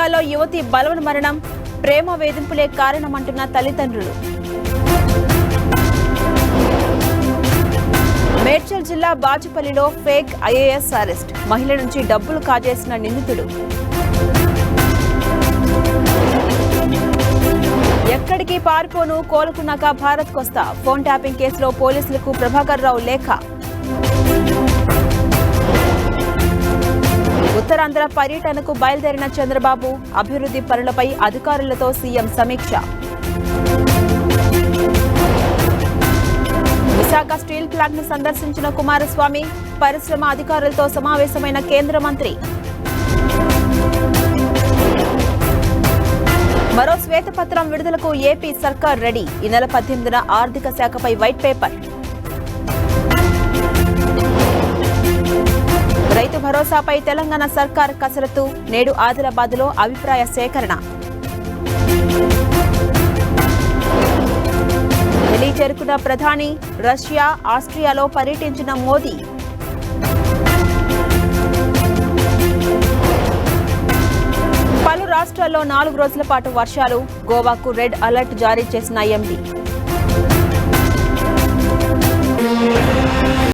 జిల్లాలో యువతి బలవన మరణం ప్రేమ వేధింపులే కారణమంటున్న తల్లిదండ్రులు. మేడ్చల్ జిల్లా బాచుపల్లిలో ఫేక్ ఐఏఎస్ అరెస్ట్. మహిళ నుంచి డబ్బులు కాజేసిన నిందితుడు. ఎక్కడికి పారిపోను కోలుకున్నాక భారత్ కొస్తా ఫోన్ ట్యాపింగ్ కేసులో పోలీసులకు ప్రభాకర్ రావు లేఖ. ఉత్తరాంధ్ర పర్యటనకు బయలుదేరిన చంద్రబాబు అభివృద్ధి పనులపై అధికారులతో సీఎం సమీక్ష. విశాఖ స్టీల్ ప్లాంట్ను సందర్శించిన కుమారస్వామి పరిశ్రమ అధికారులతో సమావేశమైన కేంద్ర మంత్రి. మరో శ్వేతపత్రం విడుదలకు ఏపీ సర్కార్ రెడీ. ఈ నెల పద్దెనిమిదిన ఆర్థిక శాఖపై వైట్ పేపర్. భరోసాపై తెలంగాణ సర్కార్ కసరత్తు నేడు ఆదిలాబాద్లో అభిప్రాయ సేకరణ. ఢిల్లీ చేరుకున్న ప్రధాని రష్యా ఆస్ట్రియాలో పర్యటించిన మోదీ. పలు రాష్ట్రాల్లో నాలుగు రోజుల పాటు వర్షాలు గోవాకు రెడ్ అలర్ట్ జారీ చేసిన ఎంపీ.